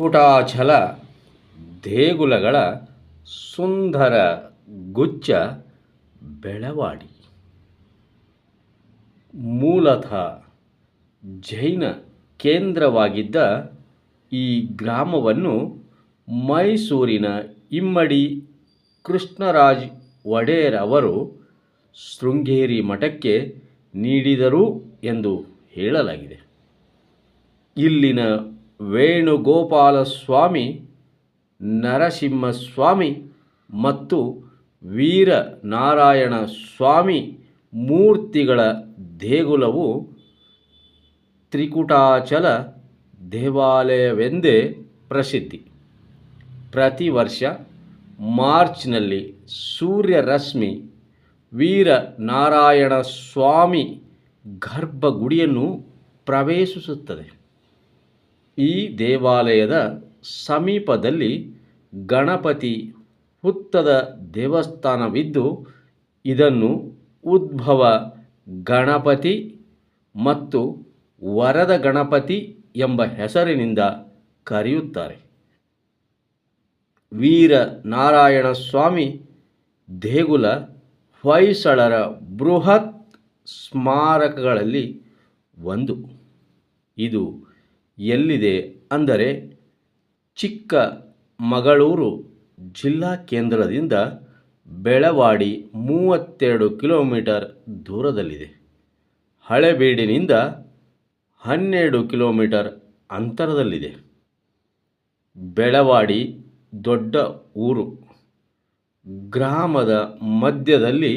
ತ್ರಿಕುಟಾಚಲ ದೇಗುಲಗಳ ಸುಂದರ ಗುಚ್ಛ ಬೆಳವಾಡಿ. ಮೂಲತಃ ಜೈನ ಕೇಂದ್ರವಾಗಿದ್ದ ಈ ಗ್ರಾಮವನ್ನು ಮೈಸೂರಿನ ಇಮ್ಮಡಿ ಕೃಷ್ಣರಾಜ್ ಒಡೆಯರ್ ಅವರು ಶೃಂಗೇರಿ ಮಠಕ್ಕೆ ನೀಡಿದರು ಎಂದು ಹೇಳಲಾಗಿದೆ. ಇಲ್ಲಿನ ವೇಣುಗೋಪಾಲ ಸ್ವಾಮಿ ನರಸಿಂಹಸ್ವಾಮಿ ಮತ್ತು ವೀರನಾರಾಯಣ ಸ್ವಾಮಿ ಮೂರ್ತಿಗಳ ದೇಗುಲವು ತ್ರಿಕುಟಾಚಲ ದೇವಾಲಯವೆಂದೇ ಪ್ರಸಿದ್ಧಿ. ಪ್ರತಿ ವರ್ಷ ಮಾರ್ಚ್ನಲ್ಲಿ ಸೂರ್ಯರಶ್ಮಿ ವೀರನಾರಾಯಣ ಸ್ವಾಮಿ ಗರ್ಭಗುಡಿಯನ್ನು ಪ್ರವೇಶಿಸುತ್ತದೆ. ಈ ದೇವಾಲಯದ ಸಮೀಪದಲ್ಲಿ ಗಣಪತಿ ಹುತ್ತದ ದೇವಸ್ಥಾನವಿದ್ದು, ಇದನ್ನು ಉದ್ಭವ ಗಣಪತಿ ಮತ್ತು ವರದ ಗಣಪತಿ ಎಂಬ ಹೆಸರಿನಿಂದ ಕರೆಯುತ್ತಾರೆ. ವೀರ ನಾರಾಯಣ ಸ್ವಾಮಿ ದೇಗುಲ ಹೊಯ್ಸಳರ ಬೃಹತ್ ಸ್ಮಾರಕಗಳಲ್ಲಿ ಒಂದು. ಇದು ಎಲ್ಲಿದೆ ಅಂದರೆ ಚಿಕ್ಕ ಮಗಳೂರು ಜಿಲ್ಲಾ ಕೇಂದ್ರದಿಂದ ಬೆಳವಾಡಿ ಮೂವತ್ತೆರಡು ಕಿಲೋಮೀಟರ್ ದೂರದಲ್ಲಿದೆ. ಹಳೆಬೀಡಿನಿಂದ ಹನ್ನೆರಡು ಕಿಲೋಮೀಟರ್ ಅಂತರದಲ್ಲಿದೆ. ಬೆಳವಾಡಿ ದೊಡ್ಡ ಊರು. ಗ್ರಾಮದ ಮಧ್ಯದಲ್ಲಿ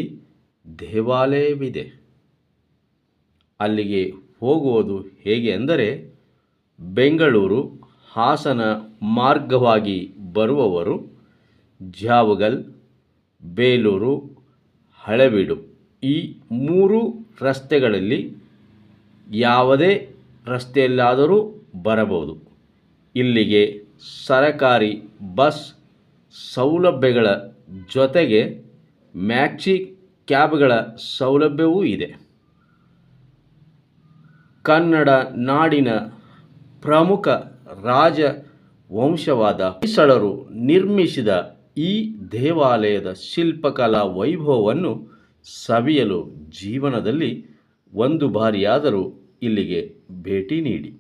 ದೇವಾಲಯವಿದೆ. ಅಲ್ಲಿಗೆ ಹೋಗುವುದು ಹೇಗೆ ಅಂದರೆ ಬೆಂಗಳೂರು ಹಾಸನ ಮಾರ್ಗವಾಗಿ ಬರುವವರು ಜಾವಗಲ್, ಬೇಲೂರು, ಹಳೆಬೀಡು. ಈ ಮೂರು ರಸ್ತೆಗಳಲ್ಲಿ ಯಾವುದೇ ರಸ್ತೆಯಲ್ಲಾದರೂ ಬರಬಹುದು. ಇಲ್ಲಿಗೆ ಸರಕಾರಿ ಬಸ್ ಸೌಲಭ್ಯಗಳ ಜೊತೆಗೆ ಮ್ಯಾಕ್ಸಿ ಕ್ಯಾಬ್ಗಳ ಸೌಲಭ್ಯವೂ ಇದೆ. ಕನ್ನಡ ನಾಡಿನ ಪ್ರಮುಖ ರಾಜ ವಂಶವಾದ ಹೊಯ್ಸಳರು ನಿರ್ಮಿಸಿದ ಈ ದೇವಾಲಯದ ಶಿಲ್ಪಕಲಾ ವೈಭವವನ್ನು ಸವಿಯಲು ಜೀವನದಲ್ಲಿ ಒಂದು ಬಾರಿಯಾದರೂ ಇಲ್ಲಿಗೆ ಭೇಟಿ ನೀಡಿ.